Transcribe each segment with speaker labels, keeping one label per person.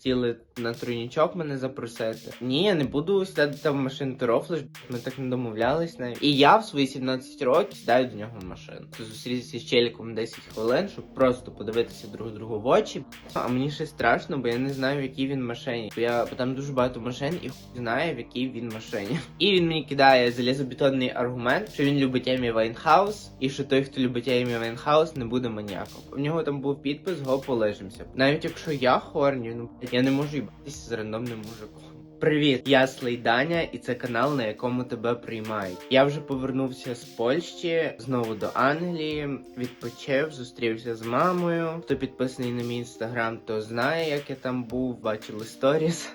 Speaker 1: Хотіли на тройнічок мене запросити. Ні, я не буду сідати в машину Терофлеш, ми так не домовлялись навіть. І я в свої 17 років сідаю до нього в машину. Зустрітися з челіком 10 хвилин, щоб просто подивитися друг другу в очі. А мені ще страшно, бо я не знаю, в якій він машині. Бо я бо там дуже багато машин і знає, в якій він машині. І він мені кидає залізобетонний аргумент, що він любить Емі Вайнхаус, і що той, хто любить Емі Вайнхаус, не буде маніяком. У нього там був підпис го полежимося. Навіть якщо я хорні, ну я не можу їбатися з рандомним мужиком. Привіт, я Слейданя, і це канал, на якому тебе приймають. Я вже повернувся з Польщі знову до Англії. Відпочив, зустрівся з мамою. Хто підписаний на мій інстаграм, то знає, як я там був, бачили сторіс.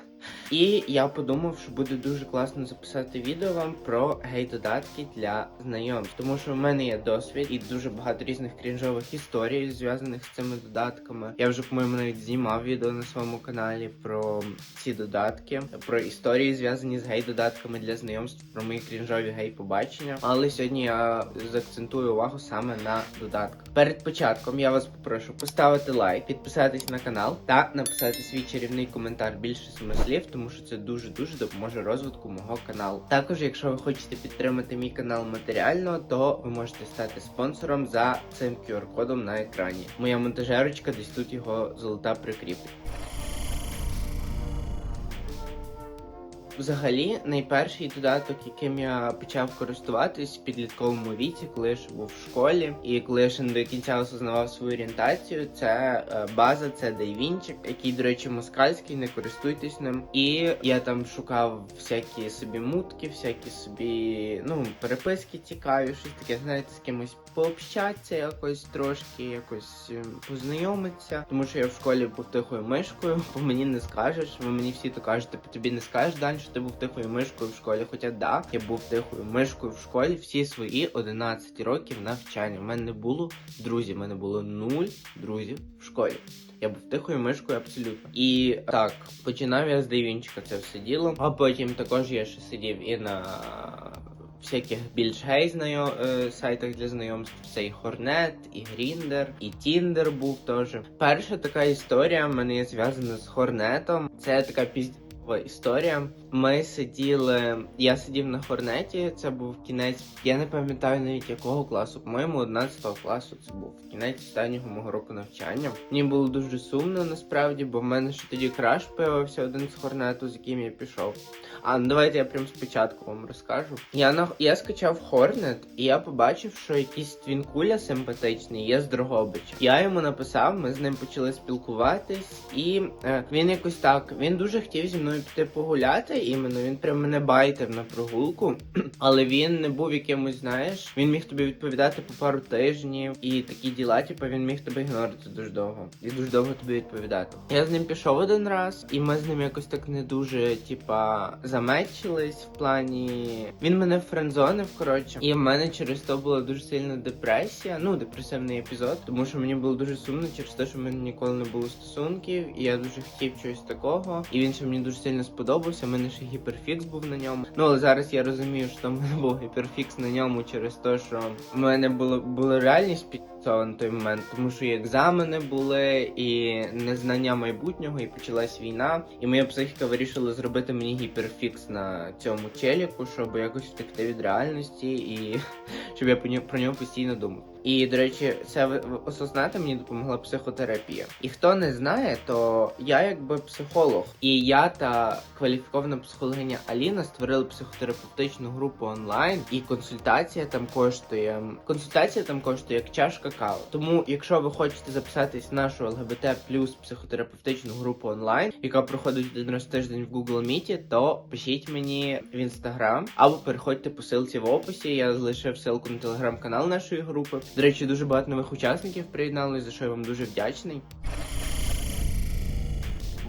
Speaker 1: І я подумав, що буде дуже класно записати відео вам про гей-додатки для знайомств, тому що в мене є досвід і дуже багато різних крінжових історій, зв'язаних з цими додатками. Я вже, по-моєму, навіть знімав відео на своєму каналі про ці додатки, про історії, зв'язані з гей-додатками для знайомств, про мої крінжові гей-побачення. Але сьогодні я заакцентую увагу саме на додатках. Перед початком я вас попрошу поставити лайк, підписатись на канал та написати свій чарівний коментар більше семи слів, тому що це дуже дуже допоможе розвитку мого каналу. Також, якщо ви хочете підтримати мій канал матеріально, то ви можете стати спонсором за цим QR-кодом на екрані. Моя монтажерочка десь тут його золота прикріпить. Взагалі, найперший додаток, яким я почав користуватись в підлітковому віці, коли ще був в школі, і коли я ще не до кінця осознавав свою орієнтацію, це е, база, це Дайвінчик, який, до речі, москальський, не користуйтесь ним. І я там шукав всякі собі мутки, всякі собі ну переписки цікаві, щось таке, знаєте, з кимось пообщатися якось трошки, якось е, познайомитися. Тому що я в школі був тихою мишкою, по мені не скажеш. Ви мені всі то кажете, по тобі не скажеш далі, що ти був тихою мишкою в школі. Хоча да, я був тихою мишкою в школі всі свої 11 років навчання. У мене не було друзів, у мене було нуль друзів в школі. Я був тихою мишкою абсолютно. І так, починав я з Дейвінчика це все діло. А потім також я ще сидів і на всяких більш гей знайом... е, сайтах для знайомств. Це і Хорнет, і Гріндер, і Тіндер був теж. Перша така історія в мене є зв'язана з Хорнетом. Це така піздєва історія. Ми сиділи. Я сидів на Хорнеті. Це був кінець. Я не пам'ятаю навіть якого класу. По-моєму, 11 класу це був кінець останнього мого року навчання. Мені було дуже сумно насправді, бо в мене ще тоді краш появився один з Хорнету, з яким я пішов. А ну давайте я прям спочатку вам розкажу. Я на я скачав Хорнет, і я побачив, що якийсь твінкуля симпатичний є з Дрогобича. Я йому написав, ми з ним почали спілкуватись, і е, він якось так. Він дуже хотів зі мною піти погуляти. Іменно він прям мене байтив на прогулку, але він не був якимось, знаєш. Він міг тобі відповідати по пару тижнів і такі діла, типу він міг тебе ігнорити дуже довго і дуже довго тобі відповідати. Я з ним пішов один раз, і ми з ним якось так не дуже, типа, замечились в плані. Він мене френдзонив, коротше, і в мене через то була дуже сильна депресія. Ну, депресивний епізод, тому що мені було дуже сумно через те, що в мене ніколи не було стосунків, і я дуже хотів чогось такого. І він ще мені дуже сильно сподобався. У мене ще гіперфікс був на ньому. Ну але зараз я розумію, що мене був гіперфікс на ньому через те, що в мене було була реальність під на той момент, тому що і екзамени були, і незнання майбутнього, і почалась війна. І моя психіка вирішила зробити мені гіперфікс на цьому челіку, щоб якось втекти від реальності і щоб я про нього- постійно думав. І до речі, це осознати мені допомогла психотерапія. І хто не знає, то я якби психолог, і я та кваліфікована психологиня Аліна створили психотерапевтичну групу онлайн, і консультація там коштує. Консультація там коштує як чашка кави. Тому, якщо ви хочете записатись в нашу ЛГБТ плюс психотерапевтичну групу онлайн, яка проходить один раз в тиждень в Google Meet, то пишіть мені в інстаграм або переходьте по ссылці в описі. Я залишив ссылку на телеграм-канал нашої групи. До речі, дуже багато нових учасників приєдналось, за що я вам дуже вдячний.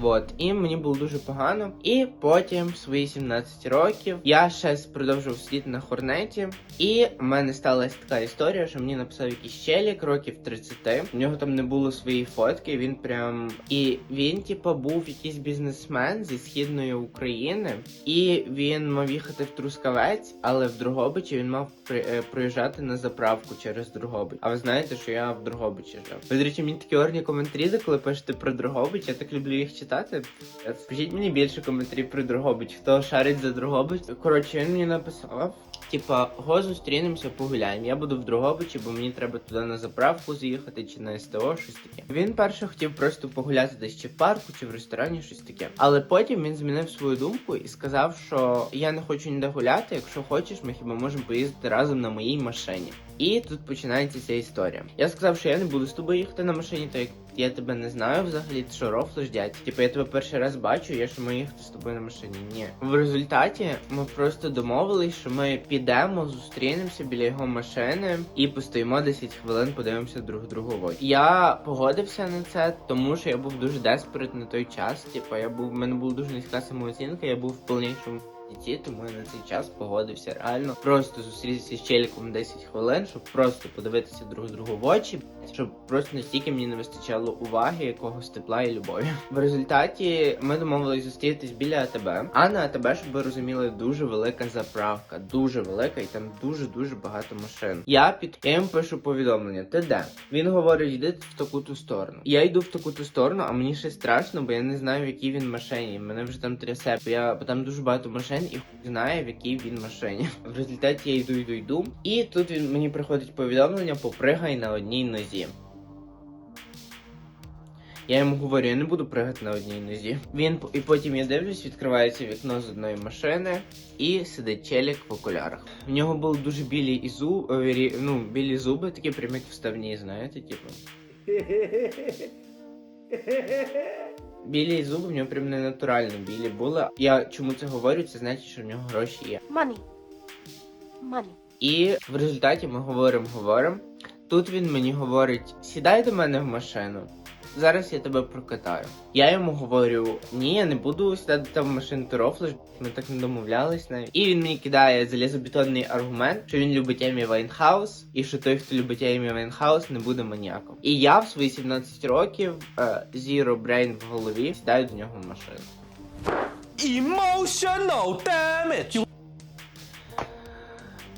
Speaker 1: Вот, і мені було дуже погано. І потім, в свої 17 років, я ще продовжував сидіти на хорнеті, і в мене сталася така історія, що мені написав якийсь челік років 30. У нього там не було своєї фотки. Він прям і він, типу, був якийсь бізнесмен зі східної України, і він мав їхати в Трускавець, але в Другобичі він мав е, проїжджати на заправку через Другобич. А ви знаєте, що я в Другобичі жив. Ви, до речі, мені такі орні коментарі, коли пишете про Другобич, я так люблю їх читати. Читати. Скажіть мені більше коментарів про Дрогобич. Хто шарить за Дрогобич? Коротше, він мені написав. Типа, го зустрінемося, погуляємо. Я буду в Дрогобичі, бо мені треба туди на заправку заїхати чи на СТО, щось таке. Він перше хотів просто погуляти десь чи в парку, чи в ресторані, щось таке. Але потім він змінив свою думку і сказав, що я не хочу ніде гуляти. Якщо хочеш, ми хіба можемо поїздити разом на моїй машині. І тут починається ця історія. Я сказав, що я не буду з тобою їхати на машині, так як я тебе не знаю взагалі, що рофлиш, дядь. Типу, я тебе перший раз бачу, я що маю їхати з тобою на машині. Ні. В результаті ми просто домовились, що ми підемо, зустрінемося біля його машини і постоїмо 10 хвилин, подивимося друг другу в очі. Я погодився на це, тому що я був дуже деспорит на той час. Типу, я був, в мене була дуже низька самооцінка, я був в повнішому діті, тому я на цей час погодився реально. Просто зустрітися з челіком 10 хвилин, щоб просто подивитися друг другу в очі, щоб просто настільки мені не вистачало уваги, якогось тепла і любові. В результаті ми домовились зустрітись біля АТБ. А на АТБ, щоб ви розуміли, дуже велика заправка, дуже велика, і там дуже дуже багато машин. Я під я йому пишу повідомлення. Ти де? Він говорить, йди в таку ту сторону. Я йду в таку ту сторону, а мені ще страшно, бо я не знаю, в якій він машині. Мене вже там трясе. Я бо там дуже багато машин і знає, в якій він машині. В результаті я йду, йду, йду. І тут він мені приходить повідомлення: попригай на одній нозі. Я йому говорю, я не буду пригати на одній нозі. Він і потім я дивлюсь, відкривається вікно з одної машини і сидить челік в окулярах. В нього були дуже білі і зуб, ну, білі зуби, такі прям як вставні, знаєте, типу. Білі зуби в нього прям не натурально білі були. Я чому це говорю? Це значить, що в нього гроші є.
Speaker 2: Money. Money.
Speaker 1: І в результаті ми говоримо, говоримо. Тут він мені говорить: сідай до мене в машину. Зараз я тебе прокатаю. Я йому говорю: ні, я не буду сідати там в машину ти рофлиш, ми так не домовлялись навіть. І він мені кидає залізобетонний аргумент, що він любить Емі Вайнхаус, і що той, хто любить Емі Вайнхаус, не буде маніяком. І я в свої 17 років е, Zero Brain в голові сідаю до нього в машину.
Speaker 3: Emotional damage.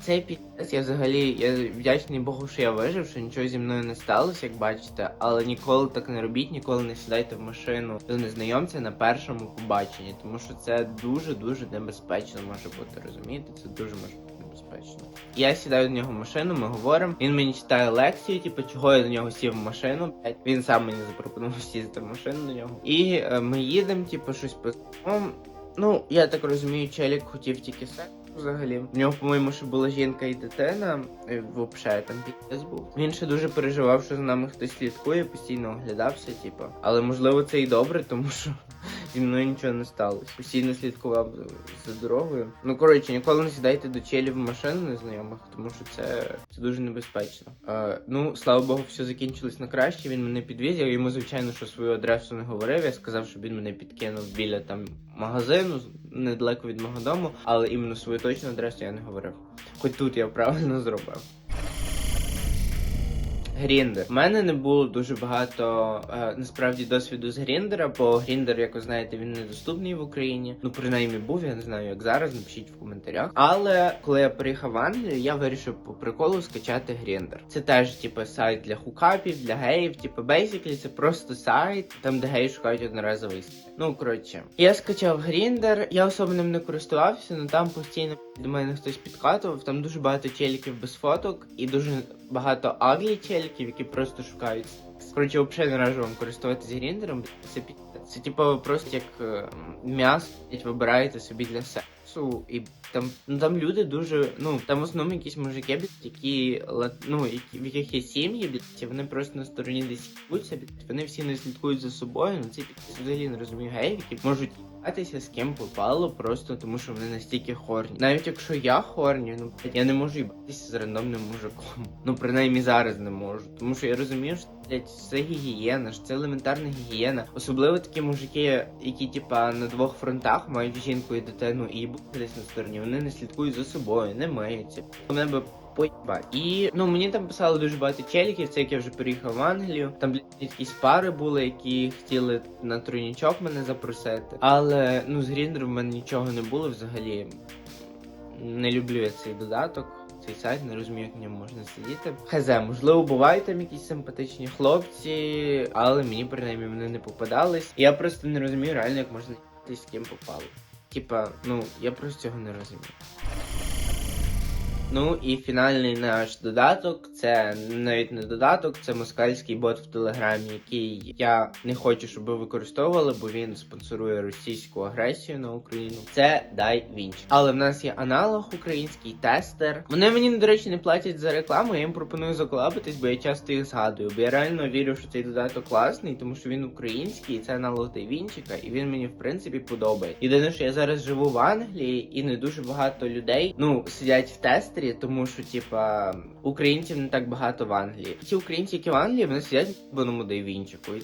Speaker 1: Цей підпис я взагалі я вдячний Богу, що я вижив, що нічого зі мною не сталося, як бачите. Але ніколи так не робіть, ніколи не сідайте в машину до незнайомця на першому побаченні, тому що це дуже дуже небезпечно може бути. Розумієте? Це дуже може бути небезпечно. Я сідаю до нього в машину, ми говоримо. Він мені читає лекцію, типу, чого я до нього сів в машину. Він сам мені запропонував сісти в машину до нього. І е, ми їдемо, типу, щось по Ну, я так розумію, челік хотів тільки секс взагалі. В нього, по-моєму, ще була жінка і дитина. І Вообще там піс був. Він ще дуже переживав, що за нами хтось слідкує, постійно оглядався, типу. Але можливо це і добре, тому що зі мною нічого не сталося. Постійно слідкував за, дорогою. Ну коротше, ніколи не сідайте до челів в машину незнайомих, тому що це, це дуже небезпечно. Е, ну, слава Богу, все закінчилось на краще. Він мене підвіз. Я йому, звичайно, що свою адресу не говорив. Я сказав, щоб він мене підкинув біля там магазину, недалеко від мого дому, але іменно свою точну адресу я не говорив. Хоч тут я правильно зробив. Гріндер. У мене не було дуже багато е, насправді досвіду з Гріндера, бо Гріндер, як ви знаєте, він недоступний в Україні. Ну, принаймні був, я не знаю, як зараз. Напишіть в коментарях. Але коли я приїхав в Англію, я вирішив по приколу скачати Гріндер. Це теж, типу, сайт для хукапів, для геїв. Типу, basically, це просто сайт, там де геї шукають одноразовий. Ну коротше, я скачав Гріндер, я особо ним не користувався, але там постійно до мене хтось підкатував. Там дуже багато челіків без фоток і дуже багато аглі челіків, які просто шукають. Коротше, взагалі не раджу вам користуватися гріндером. Це це типу просто як е, м'ясо, вибираєте собі для сексу, і там ну там люди дуже. Ну там в основному якісь мужики, які ну, які, в яких є сім'ї, вони просто на стороні десь блядь, вони всі не слідкують за собою. Ну це взагалі не розумію геїв, які можуть з ким попало, просто тому що вони настільки хорні. Навіть якщо я хорні, ну я не можу їбатися з рандомним мужиком. Ну принаймні зараз не можу. Тому що я розумію, що блядь, це гігієна, що це елементарна гігієна. Особливо такі мужики, які типа на двох фронтах мають жінку і дитину і десь на стороні. Вони не слідкують за собою, не миються. Мене би поїбать. І ну мені там писали дуже багато челіків, це як я вже переїхав в Англію. Там блядь, якісь пари були, які хотіли на тройнічок мене запросити. Але ну з Гріндером в мене нічого не було взагалі. Не люблю я цей додаток. Цей сайт, не розумію, як в ньому можна сидіти. Хазе, можливо, бувають там якісь симпатичні хлопці, але мені принаймні вони не попадались. Я просто не розумію реально, як можна з ким попало. Типа, ну я просто цього не розумію. Ну і фінальний наш додаток це навіть не додаток, це москальський бот в телеграмі, який я не хочу, щоб ви використовували, бо він спонсорує російську агресію на Україну. Це Дай Вінч. Але в нас є аналог український тестер. Вони мені, до речі, не платять за рекламу. Я їм пропоную заколабитись, бо я часто їх згадую. Бо я реально вірю, що цей додаток класний, тому що він український, і це аналог Дайвінчика, і він мені в принципі подобає. Єдине, що я зараз живу в Англії, і не дуже багато людей ну сидять в тестері, тому що типа українців не так багато в Англії. Ті українці, які в Англії, вони сидять в баному Дайвінчику. І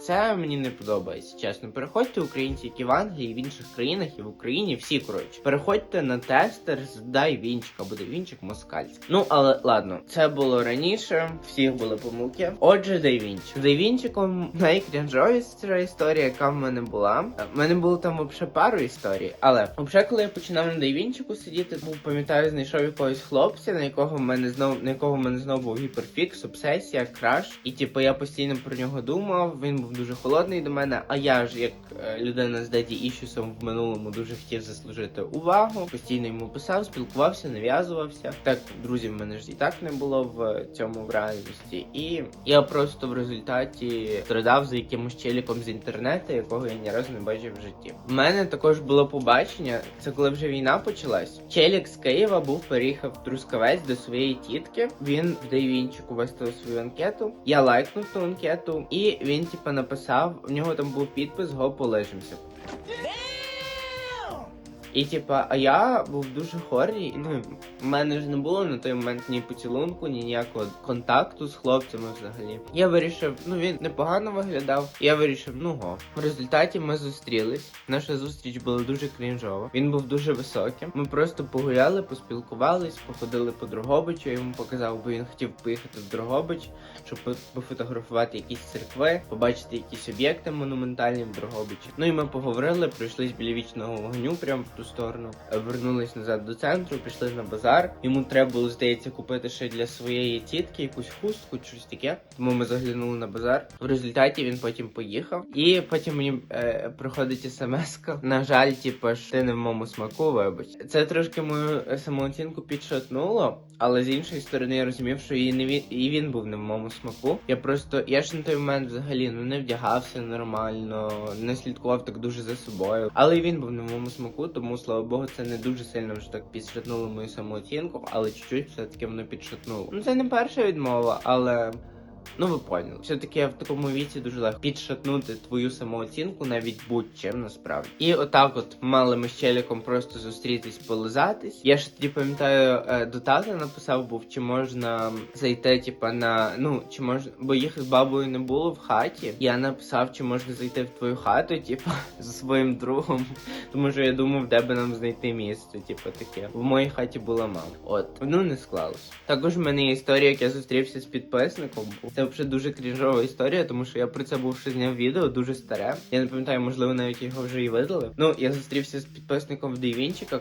Speaker 1: це- мені не подобається. Чесно, переходьте українці, які в Англії, в інших країнах і в Україні. Всі коротше, переходьте на тестер з Дайвінчика, або Дайвінчик москальський. Ну але ладно, це було раніше. Всіх були помилки. Отже, Дайвінчик. З Дайвінчиком найкрінжовіша історія, яка в мене була. В мене було там взагалі пару історій, але взагалі, коли я починав на Дайвінчику сидіти, був пам'ятаю, знайшов якогось хлопця, на якого в мене знов на якого в мене знову був гіперфікс, обсесія, краш. І типу я постійно про нього думав. Він був дуже холодний до мене. А я ж, як е, людина з Деді Ішусом в минулому, дуже хотів заслужити увагу. Постійно йому писав, спілкувався, нав'язувався. Так друзів в мене ж і так не було в цьому в реальності. І я просто в результаті страдав за якимось челіком з інтернету, якого я ні разу не бачив в житті. У мене також було побачення. Це коли вже війна почалась. Челік з Києва був переїхав в Трускавець до своєї тітки. Він в Дейвінчику виставив свою анкету. Я лайкнув ту анкету, і він типа написав. В нього там був підпис Го полежимося. І типа, а я був дуже хорий. Ну, в мене ж не було на той момент ні поцілунку, ні ніякого контакту з хлопцями взагалі. Я вирішив, ну він непогано виглядав. Я вирішив, ну го. В результаті ми зустрілись. Наша зустріч була дуже крінжова. Він був дуже високим. Ми просто погуляли, поспілкувались, походили по Дрогобичу. Я йому показав, бо він хотів поїхати в Дрогобич, щоб пофотографувати якісь церкви, побачити якісь об'єкти монументальні в Дрогобичі. Ну і ми поговорили, пройшлись біля вічного вогню прямо в ту сторону. Е, Вернулись назад до центру, пішли на базар. Йому треба було, здається, купити ще для своєї тітки якусь хустку, щось таке. Тому ми заглянули на базар. В результаті він потім поїхав. І потім мені е, приходить смс На жаль, типу, що ти не в моєму смаку, вибач. Це трошки мою самооцінку підшатнуло, але з іншої сторони я розумів, що і не він, і він був не в моєму смаку. Я просто я ж на той момент взагалі ну не вдягався нормально, не слідкував так дуже за собою. Але і він був не в моєму смаку, тому слава Богу, це не дуже сильно вже так підшатнуло мою самооцінку, але чуть-чуть все-таки воно підшатнуло. Ну це не перша відмова, але. Ну, ви поняли. Все-таки в такому віці дуже легко підшатнути твою самооцінку навіть будь-чим насправді. І отак, от мали ми з челіком просто зустрітись, полизатись. Я ж тоді пам'ятаю, е, до тата написав був, чи можна зайти, типа, на ну чи можна, бо їх з бабою не було в хаті. Я написав, чи можна зайти в твою хату, типа, зі своїм другом. Тому що я думав, де би нам знайти місце, типу таке. В моїй хаті була мама. От, ну не склалось. Також в мене історія, як я зустрівся з підписником. Це взагалі дуже крінжова історія, тому що я про це був ще зняв відео, дуже старе. Я не пам'ятаю, можливо, навіть його вже і видали. Ну, я зустрівся з підписником в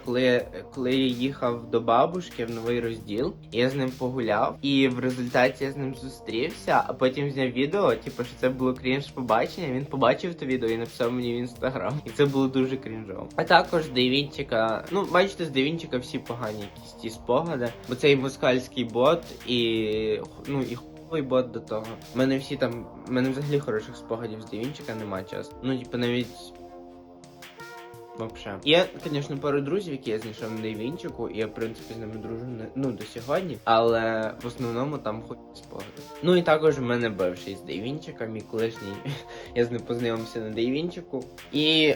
Speaker 1: коли коли я їхав до бабушки в новий розділ. Я з ним погуляв, і в результаті я з ним зустрівся, а потім зняв відео, типу, що це було крінж побачення. Він побачив те відео і написав мені в інстаграм. І це було дуже крінжово. А також з ну бачите, з Дейвінчика всі погані якісь ті спогади, бо цей москальський бот і ну і хуй бот до того. У мене всі там, у мене взагалі хороших спогадів з Дейвінчика нема часу. Ну, типу, навіть. Вообще. Є, звісно, пару друзів, які я знайшов на Дейвінчику, і я, в принципі, з ними дружу ну, до сьогодні, але в основному там хоч спогади. Ну і також в мене бивший з Дейвінчика, мій колишній. Я з ним познайомився на Дейвінчику. І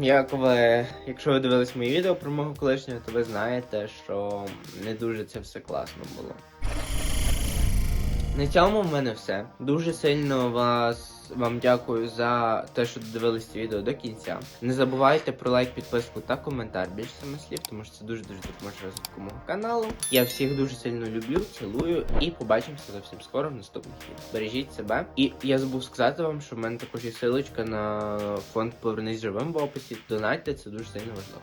Speaker 1: як ви, якщо ви дивились мої відео про мого колишнього, то ви знаєте, що не дуже це все класно було. На цьому в мене все. Дуже сильно вас вам дякую за те, що додивились відео до кінця. Не забувайте про лайк, підписку та коментар більше саме слів, тому що це дуже дуже допоможе розвитку мого каналу. Я всіх дуже сильно люблю, цілую і побачимося зовсім скоро в наступних відео. Бережіть себе. І я забув сказати вам, що в мене також є силочка на фонд Повернись живим в описі. Донатьте, це дуже сильно важливо.